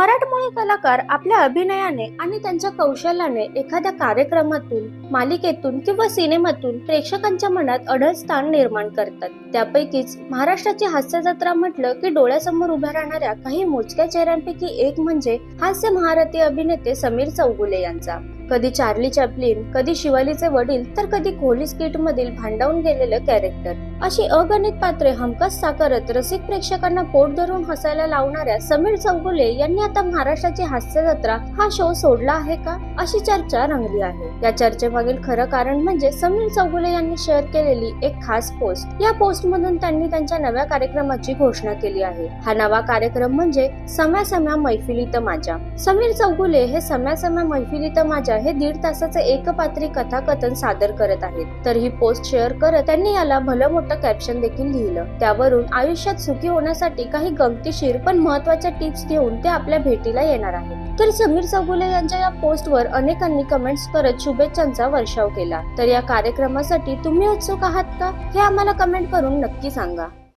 मराठमोळी कलाकार आपल्या अभिनयाने आणि त्यांच्या कौशल्याने एखाद्या कार्यक्रमातून मालिकेतून किंवा सिनेमातून प्रेक्षकांच्या मनात अढळ स्थान निर्माण करतात. त्यापैकीच महाराष्ट्राची हास्य जत्रा म्हटलं की डोळ्यासमोर उभ्या राहणाऱ्या काही मोजक्या चेहऱ्यांपैकी एक म्हणजे हास्य महारथी अभिनेते समीर चौगुले यांचा. कधी चार्ली चॅपलिन कधी शिवालीचे वडील तर कधी कोहली स्किट मधील भांडावून गेलेलं कॅरेक्टर अशी अगणित पात्रे हमखास साकारत रसिक प्रेक्षकांना पोट धरून हसायला लावणाऱ्या समीर चौगुले यांनी आता महाराष्ट्राची हास्य जत्रा हा शो सोडला आहे का? अशी चर्चा रंगली आहे. या चर्चेमागील खरं कारण म्हणजे समीर चौगुले यांनी शेअर केलेली एक खास पोस्ट या पोस्ट मधून त्यांनी त्यांच्या नव्या कार्यक्रमाची घोषणा केली आहे. हा नवा कार्यक्रम म्हणजे सम्या सम्या मैफिलीत माझ्या. समीर चौगुले हे सम्या सम्या मैफिलीत माझ्या हे दीड तासाचे एकपात्री कथाकथन सादर करत आहेत. तर ही पोस्ट शेअर करत त्यांनी याला भलं मोठं कॅप्शन देखील लिहिलं. त्यावरून आयुष्यात सुखी होण्यासाठी काही गमतीशीर पण महत्त्वाच्या टिप्स घेऊन ते आपल्या भेटीला येणार आहेत. तर समीर चौगुले यांच्या या पोस्टवर अनेकांनी कमेंट्स करत शुभेच्छांचा वर्षाव केला. तर या कार्यक्रमासाठी तुम्ही उत्सुक आहात का? हे आम्हाला कमेंट करून नक्की सांगा.